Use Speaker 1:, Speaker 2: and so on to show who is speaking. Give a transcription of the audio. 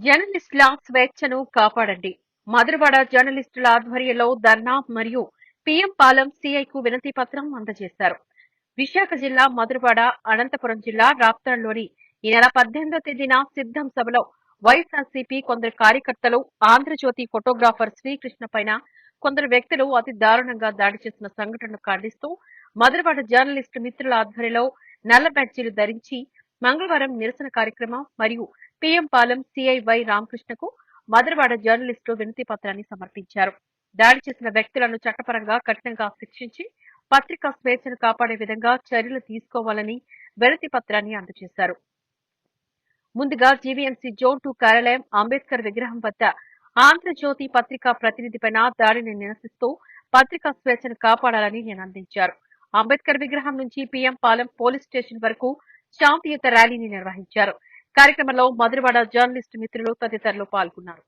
Speaker 1: జర్నలిస్టుల స్వేచ్ఛను కాపాడండి. మధురవాడ జర్నలిస్టుల ఆధ్వర్యంలో ధర్నా మరియు పిఎం పాలెం సిఐకు వినతి పత్రం అందజేశారు. విశాఖ జిల్లా మధురవాడ అనంతపురం జిల్లా రాప్తాడులోని ఈ నెల పద్దెనిమిదో తేదీన సిద్ధం సభలో వైఎస్ఆర్సీపీ కొందరు కార్యకర్తలు ఆంధ్రజ్యోతి ఫోటోగ్రాఫర్ శ్రీకృష్ణ పైన కొందరు వ్యక్తులు అతి దారుణంగా దాడి చేసిన సంఘటనను ఖండిస్తూ మధురవాడ జర్నలిస్టు మిత్రుల ఆధ్వర్యంలో నల్ల బ్యాడ్జీలు ధరించి మంగళవారం నిరసన కార్యక్రమం మరియు పిఎం పాలెం సిఐవై రామకృష్ణకు మదరవాడ జర్నలిస్టులు వినతి పత్రాన్ని సమర్పించారు. దాడి చేసిన వ్యక్తులను చట్టపరంగా కఠినంగా శిక్షించి పత్రికా స్వేచ్ఛను కాపాడే విధంగా చర్యలు తీసుకోవాలని వినతి పత్రాన్ని అందజేశారు. ముందుగా జీవీఎంసీ జోన్ టూ కార్యాలయం అంబేద్కర్ విగ్రహం వద్ద ఆంధ్రజ్యోతి పత్రికా ప్రతినిధిపై దాడిని నిరసిస్తూ పత్రికా స్వేచ్ఛను కాపాడాలని నినందించారు. అంబేద్కర్ విగ్రహం నుంచి పీఎం పాలెం పోలీస్ స్టేషన్ వరకు శాంతియుత ర్యాలీని నిర్వహించారు. కార్యక్రమంలో మధురవాడ జర్నలిస్టు మిత్రులు తదితరులు పాల్గొన్నారు.